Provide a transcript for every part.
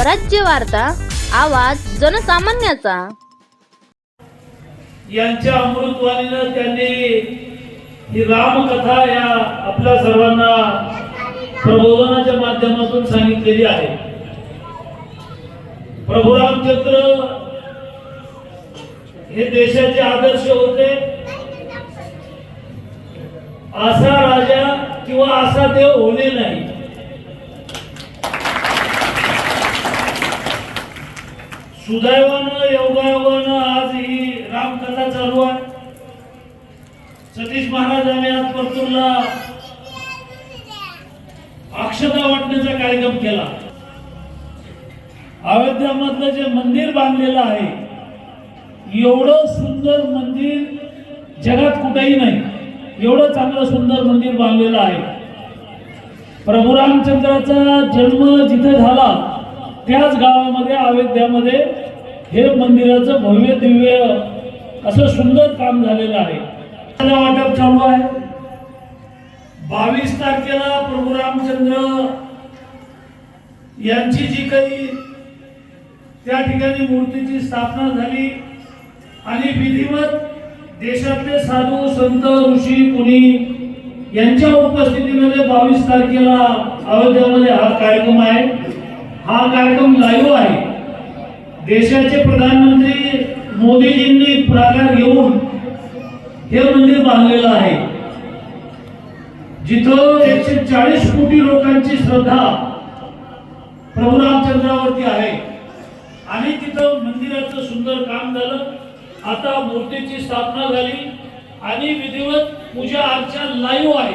स्वराज्य वार्ता आवाज जनसामान्याचा. यांच्या अमृतवाणीनं त्यांनी ही रामकथा या आपल्या सर्वांना प्रबोधनाच्या माध्यमातून सांगितलेली आहे. प्रभू रामचंद्र हे देशाचे आदर्श होते. असा राजा किंवा असा देव होणे नाही. सुदैवानं योगायोगानं आज ही रामकथा चालू आहे. सतीश महाराजांनी आज परतूरला अक्षता वाटण्याचा कार्यक्रम केला. अयोध्यामधलं जे मंदिर बांधलेलं आहे एवढं सुंदर मंदिर जगात कुठेही नाही. एवढं चांगलं सुंदर मंदिर बांधलेलं आहे. प्रभू रामचंद्राचा जन्म जिथे झाला त्याच गावामध्ये अयोध्यामध्ये हे मंदिराचं भव्य दिव्य असं सुंदर काम झालेलं आहे. वाटप चालू आहे. बावीस तारखेला प्रभू रामचंद्र यांची जी काही त्या ठिकाणी मूर्तीची स्थापना झाली आणि विधिवत देशातले साधू संत ऋषी कुणी यांच्या उपस्थितीमध्ये बावीस तारखेला अयोध्यामध्ये हा कार्यक्रम आहे. हा कार्यक्रम लाईव्ह आहे. देशाचे प्रधानमंत्री मोदीजींनी पुढाकार घेऊन हे मंदिर बांधलेलं आहे. जिथं एकशे चाळीस कोटी लोकांची श्रद्धा प्रभू रामचंद्रावरती आहे. आणि तिथं मंदिराचं सुंदर काम झालं. आता मूर्तीची स्थापना झाली. आणि विधिवत पूजा आजच्या लाईव्ह आहे.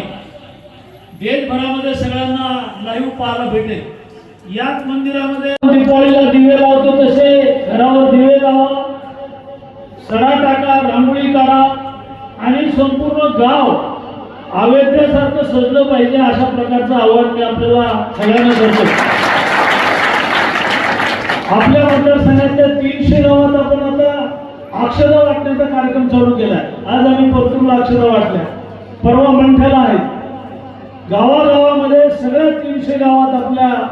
देशभरामध्ये सगळ्यांना लाईव्ह पाहायला भेटेल. याच मंदिरामध्ये दीपावलीला दिवे लावतो तसे घरावर दिवे लावा. सडा टाका रांगोळी काढा. आणि संपूर्ण गाव अयोध्यासारखं सजलं पाहिजे अशा प्रकारचं आव्हान मी आपल्याला सगळ्यांना करतो. आपल्या मतदारसंघातल्या तीनशे गावात आपण आता अक्षरा वाटण्याचा कार्यक्रम चालू केलाय. आज आम्ही परतूरला अक्षरा वाटल्या. परवा मंठ्याला आहेत गावागावामध्ये सगळ्या तीनशे गावात आपल्या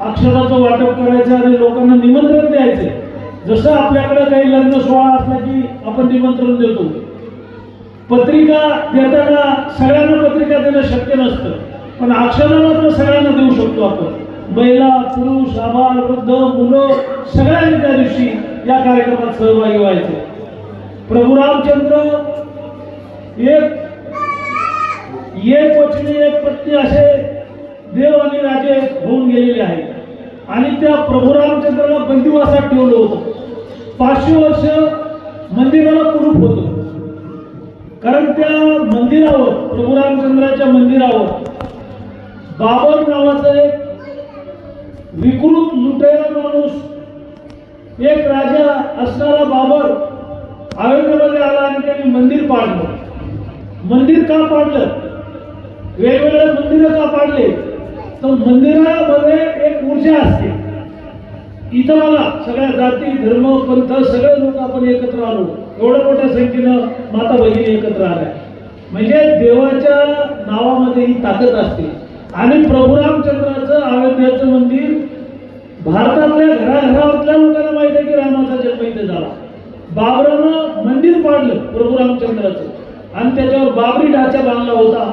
अक्षराचं वाटप करायचं आणि लोकांना निमंत्रण द्यायचे. जसं आपल्याकडे काही लग्न सोहळा असला की आपण निमंत्रण देतो. पत्रिका देताना सगळ्यांना पत्रिका देणं शक्य नसतं. पण अक्षरा मात्र सगळ्यांना देऊ शकतो आपण. महिला पुरुष आबाल वृद्ध मुलं सगळ्यांनी त्या दिवशी या कार्यक्रमात सहभागी व्हायचे. प्रभू रामचंद्र एक एक वचने एक पत्नी असे देव आणि राजे होऊन गेलेले आहेत. आणि त्या प्रभू रामचंद्राला बंदिवासात ठेवलं होतं. पाचशे वर्ष मंदिराला कुरूप होतं. कारण त्या मंदिरावर प्रभू रामचंद्राच्या मंदिरावर बाबर नावाचा एक विकृत लुटेरा माणूस एक राजा असणारा बाबर अयोध्येमध्ये आला आणि त्यांनी मंदिर पाडलं. मंदिर का पाडलं? वेगवेगळे मंदिरं का पाडले? तर मंदिरामध्ये एक ऊर्जा असते. इथं मला सगळ्या जाती धर्म पंथ सगळे लोक आपण एकत्र आलो. एवढ्या मोठ्या संख्येनं माता भगिनी एकत्र आल्या. म्हणजे देवाच्या नावामध्ये ही ताकद असते. आणि प्रभू रामचंद्राचं अयोध्याचं मंदिर भारतातल्या घराघरातल्या लोकांना माहिती आहे की रामाचा जन्म इथे झाला. बाबरानं मंदिर पाडलं प्रभू रामचंद्राचं. आणि त्याच्यावर बाबरी ढाचा बांधला होता.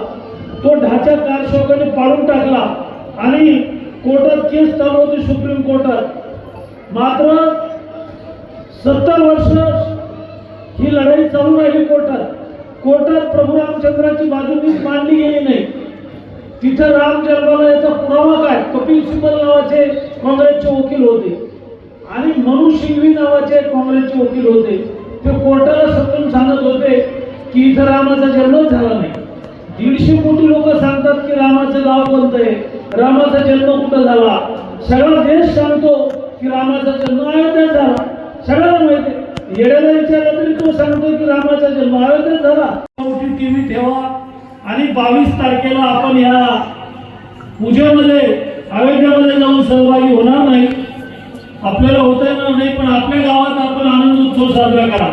तो ढाचा कारशोकाने पाडून टाकला. आणि कोर्टात केस चालू होती सुप्रीम कोर्टात. मात्र सत्तर वर्ष ही लढाई चालू राहिली कोर्टात. कोर्टात प्रभू रामचंद्राची बाजू नीट मांडली गेली नाही. तिथं राम जन्माला याचा पुरावा काय? कपिल सिब्बल नावाचे काँग्रेसचे वकील होते. आणि मनु शिंगवी नावाचे काँग्रेसचे वकील होते. ते कोर्टाला समजून सांगत होते की इथं रामाचा जन्मच झाला नाही. दीडशे कोटी लोक सांगतात की रामाचं गाव कोणतं आहे? रामाचा जन्म कुठं झाला? सगळा देश सांगतो की रामाचा जन्म अयोध्येत झाला. सगळ्यांना माहिती येड्याला विचारलं तरी तो सांगतो की रामाचा जन्म अयोध्येत झाला. मोठी टीव्ही ठेवा आणि बावीस तारखेला आपण या पूजेमध्ये अयोध्येमध्ये जाऊन सहभागी होणार नाही. आपल्याला होता येणार नाही पण आपल्या गावात आपण आनंद उत्सव साजरा करा.